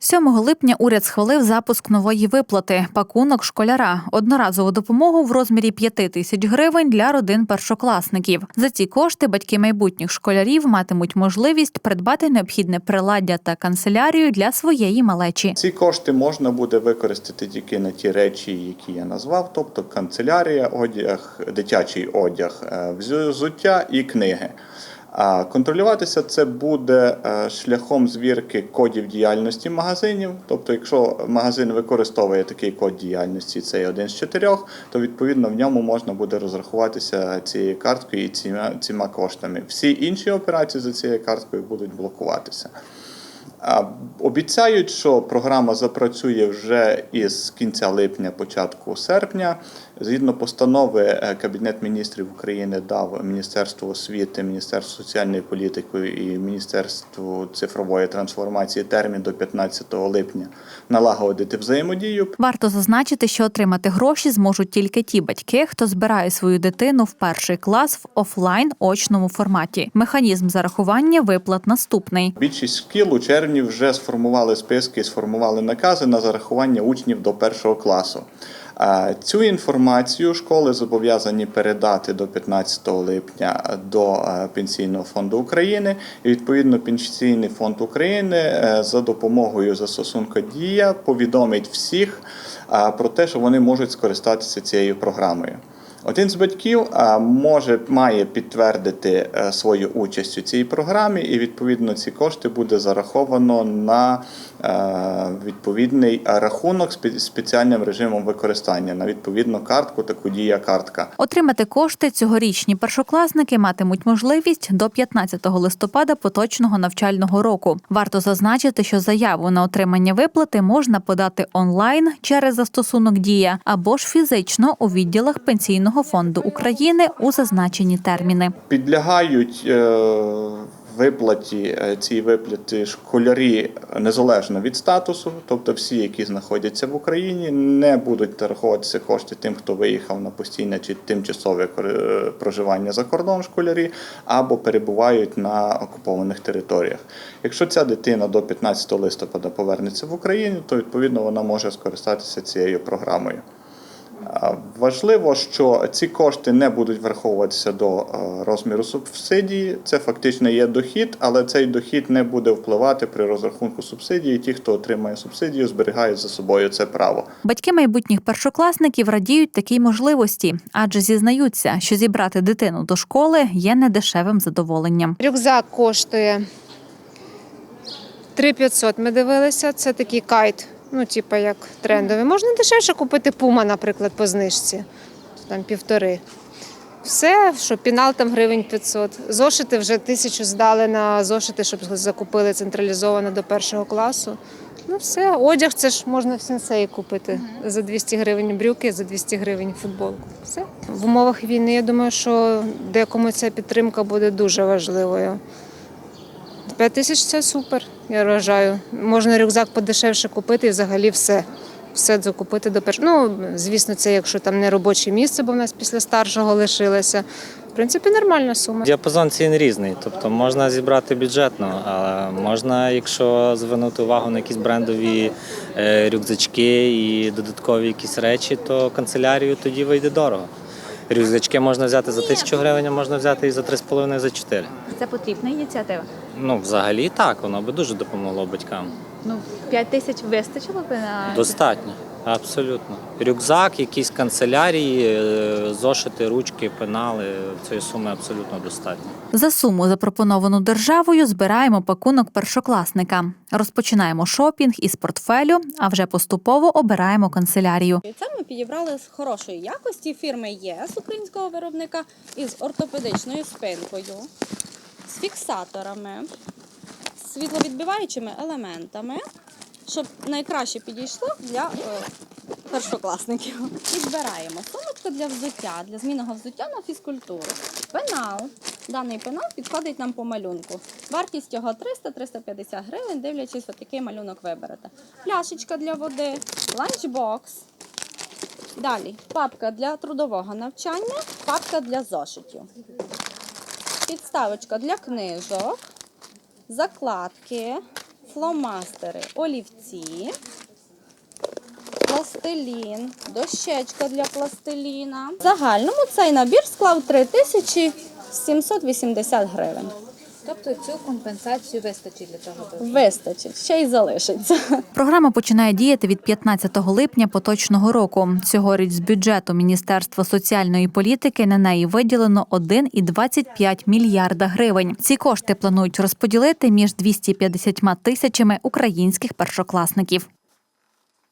7 липня уряд схвалив запуск нової виплати пакунок школяра, одноразову допомогу в розмірі 5 тисяч гривень для родин першокласників. За ці кошти батьки майбутніх школярів матимуть можливість придбати необхідне приладдя та канцелярію для своєї малечі. Ці кошти можна буде використати тільки на ті речі, які я назвав, тобто канцелярія, одяг, дитячий одяг, е, взуття і книги. Контролюватися це буде е, шляхом звірки кодів діяльності магазинів. Тобто, якщо магазин використовує такий код діяльності, цей один з чотирьох, то відповідно в ньому можна буде розрахуватися цією карткою і цими, цими коштами. Всі інші операції за цією карткою будуть блокуватися. Обіцяють, що програма запрацює вже із кінця липня, початку серпня. Згідно постанови, е, Кабінет міністрів України дав Міністерству освіти, Міністерству соціальної політики і Міністерству цифрової трансформації термін до 15 липня налагодити взаємодію. Варто зазначити, що отримати гроші зможуть тільки ті батьки, хто збирає свою дитину в перший клас в офлайн очному форматі. Механізм зарахування виплат наступний. Більшість шкіл у червні вже сформували списки, сформували накази на зарахування учнів до першого класу. Цю інформацію школи зобов'язані передати до 15 липня до е, Пенсійного фонду України. І відповідно Пенсійний фонд України е, за допомогою застосунка Дія повідомить всіх е, про те, що вони можуть скористатися цією програмою. Один з батьків може має підтвердити е, свою участь у цій програмі, і відповідно ці кошти буде зараховано на е, відповідний рахунок спе- спеціальним режимом використання на відповідну картку, таку дія картка. Отримати кошти цьогорічні першокласники матимуть можливість до 15 листопада поточного навчального року. Варто зазначити, що заяву на отримання виплати можна подати онлайн через застосунок Дія або ж фізично у відділах Пенсійного фонду України у зазначені терміни. Підлягають е, виплаті е, цій виплаті школярі незалежно від статусу, тобто всі, які знаходяться в Україні, не будуть нараховуватися кошти тим, хто виїхав на постійне чи тимчасове проживання за кордон школярі, або перебувають на окупованих територіях. Якщо ця дитина до 15 листопада повернеться в Україну, то відповідно вона може скористатися цією програмою. Важливо, що ці кошти не будуть враховуватися до е, розміру субсидії. Це фактично є дохід, але цей дохід не буде впливати при розрахунку субсидії. Ті, хто отримає субсидію, зберігають за собою це право. Батьки майбутніх першокласників радіють такій можливості, адже зізнаються, що зібрати дитину до школи є недешевим задоволенням. Рюкзак коштує 3500 ми дивилися. Це такий кайт, ну, типу як трендовий. Можна дешевше купити пума, наприклад, по знижці. Там півтори. Все, що пінал там гривень 500. Зошити вже тисячу здали на зошити, щоб закупили централізовано до першого класу. Ну все, одяг це ж можна в сенсеї купити за 200 гривень брюки, за 200 гривень футболку. Все. В умовах війни я думаю, що декому ця підтримка буде дуже важливою. 5 тисяч це супер, я вважаю. Можна рюкзак подешевше купити і взагалі все. Все закупити до першого. Ну, звісно, це якщо там не робоче місце, бо в нас після старшого лишилося. В принципі, нормальна сума. Діапазон цін різний, тобто можна зібрати бюджетно, а можна, якщо звернути увагу на якісь брендові е, рюкзачки і додаткові якісь речі, то канцелярію тоді вийде дорого. Рюкзачки можна взяти за тисячу гривень, а можна взяти і за 3,5 за 4. Це потрібна ініціатива. Ну, взагалі так, воно би дуже допомогло батькам. Ну, 5 тисяч вистачило би на Достатньо, абсолютно. Рюкзак, якісь канцелярії, е, зошити, ручки, пенали цієї суми абсолютно достатньо. За суму, запропоновану державою, збираємо пакунок першокласника. Розпочинаємо шопінг із портфелю, а вже поступово обираємо канцелярію. Це ми підібрали з хорошої якості фірми ЄС українського виробника із ортопедичною спинкою, з фіксаторами, світловідбиваючими елементами, щоб найкраще підійшло для е, першокласників. Підбираємо сумочку для взуття, для змінного взуття на фізкультуру. Пенал. Даний пенал підходить нам по малюнку. Вартість його 300-350 гривень, дивлячись, от який малюнок виберете. Пляшечка для води, ланчбокс. Далі папка для трудового навчання, папка для зошитів. Підставочка для книжок, закладки, фломастери, олівці, пластилін, дощечка для пластиліна. В загальному цей набір склав 3780 гривень. Тобто цю компенсацію вистачить для того? Вистачить, ще й залишиться. Програма починає діяти від 15 липня поточного року. Цьогоріч з бюджету Міністерства соціальної політики на неї виділено 1,25 мільярда гривень. Ці кошти планують розподілити між 250 тисячами українських першокласників.